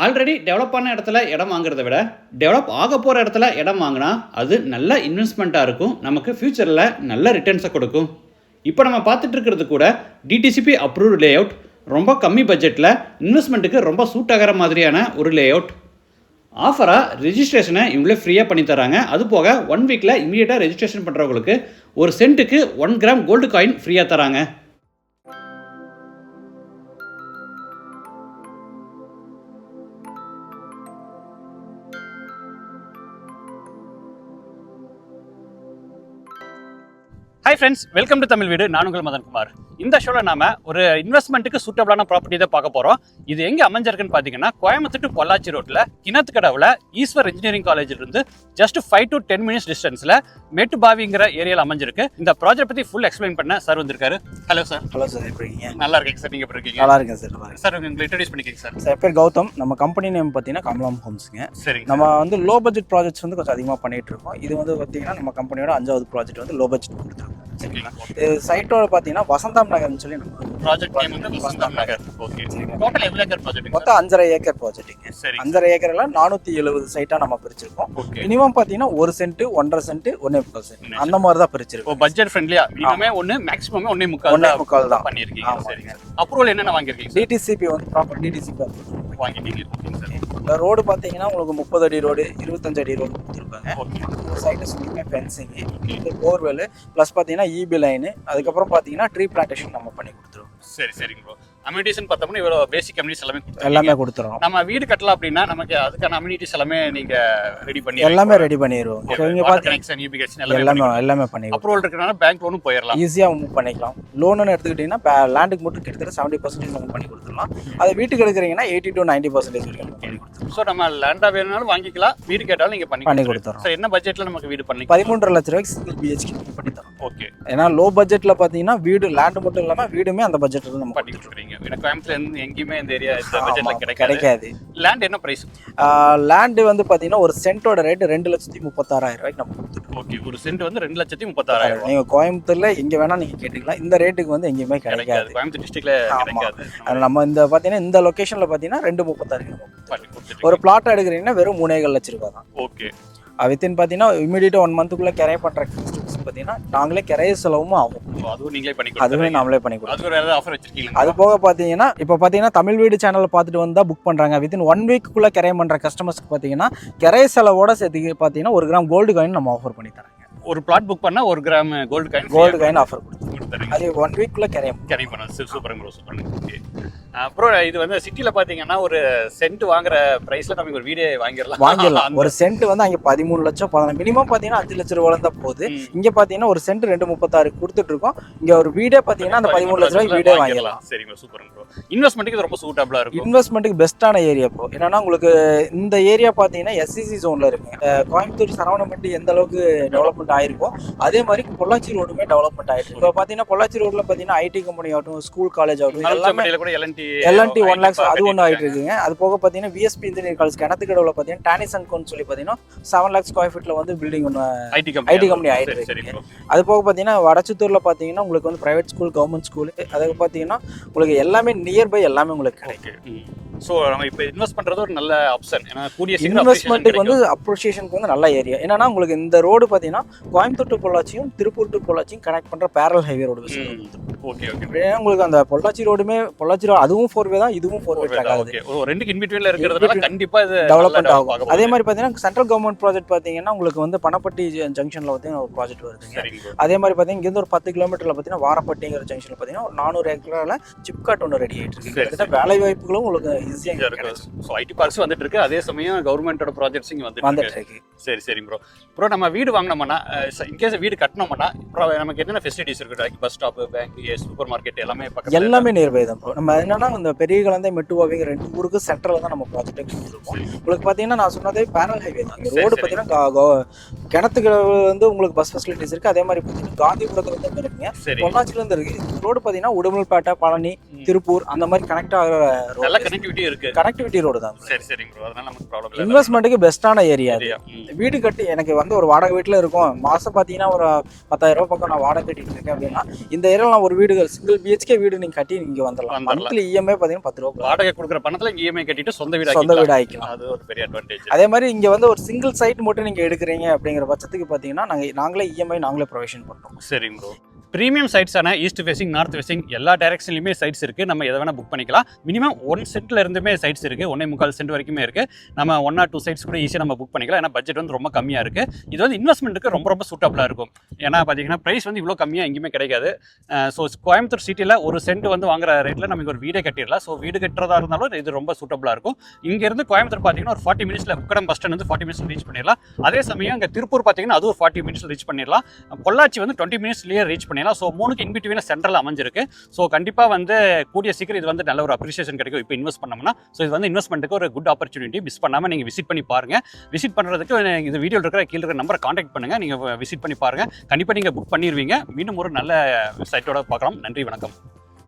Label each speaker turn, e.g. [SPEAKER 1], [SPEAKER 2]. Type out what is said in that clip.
[SPEAKER 1] Already develop ஆன இடத்துல இடம் வாங்குறத விட டெவலப் ஆக போகிற இடத்துல இடம் வாங்கினா அது நல்ல இன்வெஸ்ட்மெண்ட்டாக இருக்கும். நமக்கு ஃப்யூச்சரில் நல்ல ரிட்டர்ன்ஸை கொடுக்கும். இப்போ நம்ம பார்த்துட்டு இருக்கிறது கூட டிடிசிபி அப்ரூவ்டு லே அவுட் ரொம்ப கம்மி பட்ஜெட்டில் இன்வெஸ்ட்மெண்ட்டுக்கு ரொம்ப சூட் ஆகிற மாதிரியான ஒரு லே அவுட் ஆஃபராக ரிஜிஸ்ட்ரேஷனை இவங்களே ஃப்ரீயாக பண்ணி தராங்க. அது போக ஒன் வீக்கில் இமீடியட்டாக ரெஜிஸ்ட்ரேஷன் பண்ணுறவங்களுக்கு ஒரு சென்ட்டுக்கு ஒன் கிராம் கோல்டு காயின் ஃப்ரீயாக தராங்க. Hi friends welcome to Tamil வீடு நான் உங்கள் மதன்குமார் இந்த ஷோவில் நாம ஒரு இன்வெஸ்ட்மெண்ட்டுக்கு சூட்டபிளான ப்ராப்பர்ட்டி தான் பார்க்க போகிறோம் இது எங்கே அமைஞ்சிருக்குன்னு பார்த்தீங்கன்னா கோயம்புத்தூர் to பொள்ளாச்சி ரோட்டில் கிணத்துக்கடவில் ஈஸ்வர் இன்ஜினியரிங் காலேஜ் இருந்து just five to ten minutes டிஸ்டன்ஸில் மேட்டுபாவிங்கிற ஏரியாவில் அமைஞ்சிருக்கு. இந்த ப்ராஜெக்ட் பற்றி ஃபுல் எக்ஸ்பிளைன் பண்ண சார் வந்திருக்காரு. ஹலோ சார்
[SPEAKER 2] ஹலோ சார் எப்படி இருக்கீங்க?
[SPEAKER 1] நல்லா இருக்கீங்க சார் நீங்கள் எப்படி இருக்கீங்க?
[SPEAKER 2] நல்லா இருக்கேன் சார் நல்லா
[SPEAKER 1] சார் உங்களை இன்ட்ரடியூஸ் பண்ணிக்கிங்க சார்
[SPEAKER 2] சார் பேர் கௌதம். நம்ம கம்பெனி நேம் பார்த்தீங்கன்னா கமலாம் ஹோம்ஸுங்க
[SPEAKER 1] சரிங்க
[SPEAKER 2] நம்ம வந்து லோ பட்ஜெட் ப்ராஜெக்ட்ஸ் வந்து கொஞ்சம் அதிகமாக பண்ணிட்டு இருக்கோம். இது வந்து பார்த்தீங்கன்னா நம்ம கம்பெனியோட அஞ்சாவது ப்ராஜெக்ட் வந்து லோ பட்ஜெட் கொடுத்துருக்கோம். சரிங்களா இது சைட்டோட பார்த்தீங்கன்னா வசந்தாம் நகர்னு சொல்லி நம்ம
[SPEAKER 1] ப்ராஜெக்ட் நேம் வந்து வசந்தம் நகர். ஓகே. டோட்டல் எவ்வளோ ஏக்கர் ப்ராஜெக்ட்
[SPEAKER 2] மொத்தம் அஞ்சரை ஏக்கர் ப்ராஜெக்ட்டுங்க
[SPEAKER 1] சரி.
[SPEAKER 2] அஞ்சரை ஏக்கர்ல நானூற்றி எழுபது சைட்டாக நம்ம பிரிச்சிருக்கோம். மினிமம் பார்த்தீங்கன்னா ஒரு சென்ட் ஒன்றரை சென்ட் ஒன்னே முக்கால் சென்ட் அந்த மாதிரி தான் பிரிச்சிருக்கோம்.
[SPEAKER 1] பட்ஜெட் ஃப்ரெண்ட்லியா மினிமமே ஒன்று மேக்ஸிமமே ஒன்றே முக்கால்
[SPEAKER 2] ஒன்னே முக்கால் தான்.
[SPEAKER 1] பண்ணியிருக்கீங்க. சரிங்க அப்ரூவல் என்னென்ன வாங்கியிருக்கீங்க
[SPEAKER 2] டிடிசிபி வந்து ப்ராப்பர் டிடிசிபி
[SPEAKER 1] வாங்கிட்டீங்க.
[SPEAKER 2] ரோடு பார்த்தீங்கன்னா உங்களுக்கு முப்பது அடி ரோடு இருபத்தஞ்சு அடி ரோடு கொடுத்துருப்பாங்க. சைட்டை சுற்றியுமே ஃபென்சிங்கு இந்த போர்வெல் ப்ளஸ் பார்த்தீங்கன்னா இபி லைனு அதுக்கப்புறம் பார்த்தீங்கன்னா ட்ரீ பிளான்டேஷன் நம்ம பண்ணி கொடுத்துருவோம்.
[SPEAKER 1] சரி சரிங்க ப்ரோ அம்யூனிட்டிஸ்னு பார்த்தோம்னா இவ்வளோ பேசிக் கம்யூனிட்டிஸ் எல்லாமே.
[SPEAKER 2] எல்லாமே கொடுத்துருவோம்
[SPEAKER 1] நம்ம வீடு கட்டலாம் அப்படின்னா நமக்கு அதுக்கான அம்யூனிட்டிஸ் எல்லாமே நீங்க ரெடி பண்ணி
[SPEAKER 2] எல்லாமே ரெடி பண்ணிடுவோம். இங்கே
[SPEAKER 1] கனெக்ஷன் யூபி கனெக்ஷன்
[SPEAKER 2] எல்லாமே
[SPEAKER 1] எல்லாமே
[SPEAKER 2] பண்ணிடுவோம்.
[SPEAKER 1] அப்ரூவல் இருக்கிறனால பேங்க் லோனும் போயிடலாம்.
[SPEAKER 2] ஈஸியாக மூவ் பண்ணிக்கலாம். லோனுன்னு எடுத்துக்கிட்டிங்கன்னா லேண்டுக்கு மட்டும் கிட்டத்தட்ட செவன்ட்டி பர்சன்டேஜ் நம்ம பண்ணி கொடுத்துடலாம். அது வீட்டுக்கு எடுக்கிறீங்கன்னா எயிட்டி டு நைன்ட்டி பர்சன்டேஜ் வரைக்கும் பண்ணி
[SPEAKER 1] ஸோ நம்ம லேண்டா வேணும்னாலும் வாங்கிக்கலாம். வீடு கேட்டாலும் நீங்க பண்ணி
[SPEAKER 2] பண்ணி கொடுத்துறோம்
[SPEAKER 1] என்ன பட்ஜெட்ல நமக்கு வீடு பண்ணிக்கலாம்
[SPEAKER 2] பதிமூன்றரை லட்ச ரூபாய்க்கு சிங்கிள் பிஹெச்கே பண்ணி தரோம்
[SPEAKER 1] ஓகே
[SPEAKER 2] ஏன்னா லோ பட்ஜெட்டில் பார்த்தீங்கன்னா வீடு லேண்டு மட்டும் இல்லாமல் வீடுமே அந்த பட்ஜெட்டில் நம்ம
[SPEAKER 1] பண்ணிட்டு இருக்கீங்க எனக்கு கோயம்புத்தூர்ல இருந்து எங்கேயுமே இந்த ஏரியா இந்த பட்ஜெட்ல கிடைக்காது. லேண்ட் என்ன பிரைஸ்
[SPEAKER 2] லேண்டு வந்து பார்த்தீங்கன்னா ஒரு சென்ட்டோட ரேட்டு ரெண்டு லட்சத்தி முப்பத்தாறாயிரம் ரூபாய்க்கு நம்ம கொடுத்துருக்கோம்
[SPEAKER 1] ஓகே ஒரு சென்ட் வந்து ரெண்டு லட்சத்தி முப்பத்தாறாயிரம்
[SPEAKER 2] நீங்க கோயம்புத்தூர்ல எங்க வேணா நீங்க கேட்டுக்கலாம். இந்த ரேட்டுக்கு வந்து எங்கேயுமே
[SPEAKER 1] கிடைக்காது. கோயம்புத்தூர் டிஸ்ட்ரிக்ட்ல. கிடைக்காது.
[SPEAKER 2] நம்ம இந்த பாத்தீங்கன்னா இந்த லொகேஷன்ல பாத்தீங்கன்னா ரெண்டு முப்பத்தாறு ஒரு பிளாட் எடுக்கிறீங்கன்னா வெறும் மூணேகால் லட்ச ரூபாய் தான்.
[SPEAKER 1] ஓகே
[SPEAKER 2] வித்தின் பாத்தீங்கன்னா இமீடியட்டா ஒன் மந்த்துக்குள்ள கிரைய பண்ற கஸ்டமர்ஸ் பாத்தீங்கன்னா நாங்களே கிரைய செலவும் ஆகும்.
[SPEAKER 1] அதுவும் நீங்களே பண்ணி
[SPEAKER 2] அதுவே நாமளே பண்ணி
[SPEAKER 1] ஏதாவது ஆஃபர் வச்சிருக்கீங்க
[SPEAKER 2] அது போக பாத்தீங்கன்னா இப்போ பாத்தீங்கன்னா தமிழ் வீடு சேனல் பார்த்துட்டு வந்தா புக் பண்றாங்க. வித்தின் ஒன் வீக்குள்ள கிரைய பண்ற கஸ்டமர்ஸ்க்கு பாத்தீங்கன்னா கிரைய செலவோட சேர்த்து பாத்தீங்கன்னா ஒரு கிராம் கோல்டு காயின் நம்ம ஆஃபர் பண்ணி தராங்க.
[SPEAKER 1] ஒரு பிளாட் புக் பண்ணா ஒரு gram gold coin
[SPEAKER 2] gold coin offer கொடுத்துருவோம். அது ஒன் வீக்குள்ள கிரைய
[SPEAKER 1] கேரி பண்ண சூப்பர் ப்ரோ ஓகே அப்புறம் இது வந்து சிட்டில பாத்தீங்கன்னா ஒரு சென்ட் வாங்குற பிரைஸ்ல நமக்கு ஒரு வீடே வாங்கிடலாம்.
[SPEAKER 2] வாங்கிடலாம். ஒரு சென்ட் வந்து அங்க பதிமூணு லட்சம் பதினாலு மினிமம் பாத்தீங்கன்னா அஞ்சு லட்சம் ரூபாய் தான் போகுது. இங்க பாத்தீங்கன்னா ஒரு சென்ட் ரெண்டு முப்பத்தாறு கொடுத்துட்டு இருக்கோம். இங்க ஒரு வீடே பாத்தீங்கன்னா அந்த பதிமூணு லட்ச ரூபாய் வீடே வாங்கிடலாம்.
[SPEAKER 1] சரிங்க சூப்பர் ப்ரோ இன்வெஸ்ட்மெண்ட்டுக்கு இது ரொம்ப சூட்டபிளா இருக்கும்.
[SPEAKER 2] இன்வெஸ்ட்மெண்ட்டுக்கு பெஸ்ட்டான ஏரியா இப்போ என்னன்னா உங்களுக்கு இந்த ஏரியா பாத்தீங்கன்னா எஸ்சிசி ஜோன்ல இருக்கு. அஹ் கோயம்புத்தூர் சரவணம்பட்டி எந்த அளவுக்கு டெவலப்மெண்ட் ஆயிருக்கோ அதே மாதிரி பொள்ளாச்சி ரோடுமே டெவலப்மெண்ட் ஆயிருக்கு. இப்போ பாத்தீங்கன்னா பொள்ளாச்சி ரோட்ல பாத்தீங்கன்னா ஐடி கம்பெனி ஆகட்டும் ஸ்கூல் காலேஜ் ஆகட்டும் எல்லாமே
[SPEAKER 1] எல்என்டி
[SPEAKER 2] ஒன் லேக்ஸ் அது ஒன்று ஆயிட்டு இருக்குங்க. அது போக பார்த்தீங்கன்னா விஎஸ்பி இன்ஜினியர் காலேஜ் கிணத்துக்கடவுல பார்த்தீங்கன்னா டானிஸ் அண்ட் கோன்னு சொல்லி பார்த்தீங்கன்னா செவன் லேக்ஸ் ஸ்கொயர் ஃபீட்ல வந்து பில்டிங் ஒன்று
[SPEAKER 1] ஐடி கம்பெனி சரி சரி
[SPEAKER 2] இருக்கு. அது போக பார்த்தீங்கன்னா வடச்சத்தூர்ல பார்த்தீங்கன்னா உங்களுக்கு வந்து பிரைவேட் ஸ்கூல் கவர்மெண்ட் ஸ்கூல் அதுக்கு பார்த்தீங்கன்னா உங்களுக்கு எல்லாமே நியர்பை எல்லாமே உங்களுக்கு கிடைக்கும்.
[SPEAKER 1] ஸோ நம்ம இப்போ இன்வெஸ்ட் பண்றது ஒரு நல்ல ஆப்ஷன் ஏன்னா கூடிய
[SPEAKER 2] இன்வெஸ்ட்மெண்ட்டுக்கு வந்து அப்ரிஷியேஷனுக்கு வந்து நல்ல ஏரியா என்னன்னா உங்களுக்கு இந்த ரோடு பார்த்தீங்கன்னா கோயம்புத்தூர் டு பொள்ளாச்சியும் திருப்பூர் டு பொள்ளாச்சியும் கனெக்ட் பண்ற parallel highway road
[SPEAKER 1] okay okay
[SPEAKER 2] உங்களுக்கு அந்த பொள்ளாச்சி ரோடுமே பொள்ளாச்சி ரோடு அதுவும் ஃபோர் வே தான் இதுவும் ஃபோர் வே ட்ராக் ஆகுது.
[SPEAKER 1] ரெண்டுக்கு இன்பிட்வீன்ல இருக்கிறதுனால கண்டிப்பா இது
[SPEAKER 2] டெவலப்மெண்ட் ஆகும். அதே. மாதிரி பார்த்தீங்கன்னா சென்ட்ரல் கவர்மெண்ட் ப்ராஜெக்ட் பார்த்தீங்கன்னா உங்களுக்கு வந்து பணப்பட்டி ஜங்ஷனில் வந்து ஒரு ப்ராஜெக்ட் வருதுங்க. அதே மாதிரி பார்த்தீங்கன்னா இங்கேருந்து ஒரு பத்து கிலோமீட்டரில் பார்த்தீங்கன்னா வாரப்பட்டிங்கிற ஜங்ஷனில் பார்த்தீங்கன்னா ஒரு நானூறு ஏக்கரில் சிப்காட் ஒன்று ரெடி ஆகிட்டு இருக்கு. கிட்டத்தட்ட வேலை வாய்ப்புகளும் உங்களுக்கு ஈஸியாக
[SPEAKER 1] இருக்கு. ஸோ ஐடி பார்க்ஸ் வந்துட்டு இருக்கு. அதே சமயம் கவர்மெண்டோட ப்ராஜெக்ட்ஸ் இங்க வந்துட்டு இருக்கு. சரி சரி ப்ரோ ப்ரோ நம்ம வீடு வாங்கினோம்னா இன்கேஸ் வீடு கட்டினோம்னா நமக்கு என்னென்ன ஃபெசிலிட்டிஸ் இருக்கு? Bus stop bank supermarket எல்லாமே பக்கத்துல
[SPEAKER 2] எல்லாமே நியர்பை தான். நம்ம என்னன்னா இந்த பெரிய கலந்தை மெட்டுவாவிங்க ரெண்டு ஊருக்கு சென்டரில் தான் நம்ம ப்ராஜெக்டே கொடுத்துருக்கோம் உங்களுக்கு பார்த்தீங்கன்னா நான் சொன்னதே பேரல் ஹைவே தான்.
[SPEAKER 1] சரி,
[SPEAKER 2] ரோடு
[SPEAKER 1] சரி.
[SPEAKER 2] பார்த்தீங்கன்னா கிணத்துக்கு வந்து உங்களுக்கு பஸ் ஃபெசிலிட்டிஸ் இருக்கு. அதே மாதிரி பார்த்தீங்கன்னா காந்திபுரத்துல இருந்து இருக்குங்க.
[SPEAKER 1] சரி.
[SPEAKER 2] பொள்ளாச்சில இருந்து இருக்கு. ரோடு பார்த்தீங்கன்னா உடுமல்பேட்டை பழனி. திருப்பூர் அந்த மாதிரி கனெக்ட் ஆகிற
[SPEAKER 1] நல்ல கனெக்டிவிட்டி இருக்கு.
[SPEAKER 2] கனெக்டிவிட்டி ரோடு தான்
[SPEAKER 1] சரி சரிங்க ப்ரோ அதனால நமக்கு ப்ராப்ளம்
[SPEAKER 2] இன்வெஸ்ட்மெண்ட்டுக்கு பெஸ்ட்டான ஏரியா. வீடு கட்டி எனக்கு வந்து ஒரு வாடகை வீட்டில் இருக்கும். மாதம் பார்த்தீங்கன்னா ஒரு பத்தாயிரம் ரூபாய் பக்கம் நான் வாடகை கட்டிட்டு இருக்கேன் அப்படின்னா இந்த ஏரியாவில் நான் ஒரு வீடு சிங்கிள் பிஹெச்கே வீடு நீங்கள் கட்டி நீங்கள் வந்துடலாம். மந்த்லி இஎம்ஐ பார்த்தீங்கன்னா பத்து ரூபா
[SPEAKER 1] வாடகை கொடுக்குற பணத்துல இஎம்ஐ கட்டிட்டு சொந்த வீடு
[SPEAKER 2] சொந்த. வீடு ஆகிக்கலாம்
[SPEAKER 1] அது ஒரு பெரிய அட்வான்டேஜ்
[SPEAKER 2] அதே மாதிரி இங்கே வந்து ஒரு சிங்கிள் சைட் மட்டும் நீங்கள் எடுக்கிறீங்க அப்படிங்கிற பட்சத்துக்கு பார்த்தீங்கன்னா நாங்கள் நாங்களே இஎம்ஐ நாங்களே ப்ரொவிஷன் பண்ணுறோம்
[SPEAKER 1] சரிங்க ப்ரோ ப்ரீமியம் சைட்ஸான ஈஸ்ட் ஃபேசிங் நார்த் ஃபேசிங் எல்லா டேரக்ஷன்லையுமே சைட்ஸ் இருக்குது நம்ம எதை வேணால் புக் பண்ணிக்கலாம். மினிமம் ஒன் சென்ட்ல இருந்துமே சைட்ஸ் இருக்குது ஒன்னே முக்கால் சென்ட் வரைக்குமே இருக்குது நம்ம ஒன் ஆர் டூ சைட்ஸ் கூட ஈஸியாக நம்ம புக் பண்ணிக்கலாம். ஏன்னா பட்ஜெட் வந்து ரொம்ப கம்மியாக இருக்குது இது வந்து இன்வெஸ்ட்மெண்ட்டுக்கு ரொம்ப ரொம்ப சூட்டபுளாக இருக்கும். ஏன்னா பார்த்தீங்கன்னா ப்ரைஸ் வந்து இவ்வளோ கம்மியாக எங்கேயுமே கிடைக்காது. ஸோ கோயம்புத்தூர் சிட்டியில் ஒரு சென்ட் வந்து வாங்குற ரேட்டில் நமக்கு ஒரு வீடே கட்டிடலாம். ஸோ வீடு கட்டுறதா இருந்தாலும் இது ரொம்ப சூட்டபுளாக இருக்கும். இங்கேருந்து கோயம்புத்தூர் பார்த்தீங்கன்னா ஒரு ஃபார்ட்டி மினிட்ஸில் உக்கடம் பஸ் ஸ்டாண்ட் வந்து ஃபார்ட்டி மினிட்ஸ் ரீச் பண்ணிடலாம். அதே சமயம் இங்கே திருப்பூர் பார்த்தீங்கன்னா அது ஒரு ஃபார்ட்டி மினிட்ஸ் ரீச் பண்ணிடலாம். பொள்ளாச்சி வந்து டுவெண்ட்டி மினிட்ஸ்லேயே ரீச் பண்ணிடலாம். ஸோ மூணுக்கு இன்பிட்வீன சென்ட்ரல் அமைஞ்சிருக்கு. ஸோ கண்டிப்பாக வந்து கூடிய சீக்கிரம் இது வந்து நல்ல ஒரு அப்ரிசியேஷன் கிடைக்கும். இப்போ இன்வெஸ்ட் பண்ணோம்னா ஸோ இது வந்து இன்வெஸ்ட்மெண்ட்டுக்கு ஒரு குட் ஆப்பர்ச்சுனிட்டி மிஸ் பண்ணாமல் நீங்கள் விசிட் பண்ணி பாருங்க. விசிட் பண்ணுறதுக்கு இது வீடியோ இருக்கிற கீழே இருக்கிற நம்பரை காண்டாக்ட் பண்ணுங்கள் நீங்கள் விசிட் பண்ணி பாருங்கள் கண்டிப்பாக நீங்கள் புக் பண்ணிடுவீங்க மீண்டும் ஒரு நல்ல சைட்டோட பார்க்கலாம். நன்றி வணக்கம்.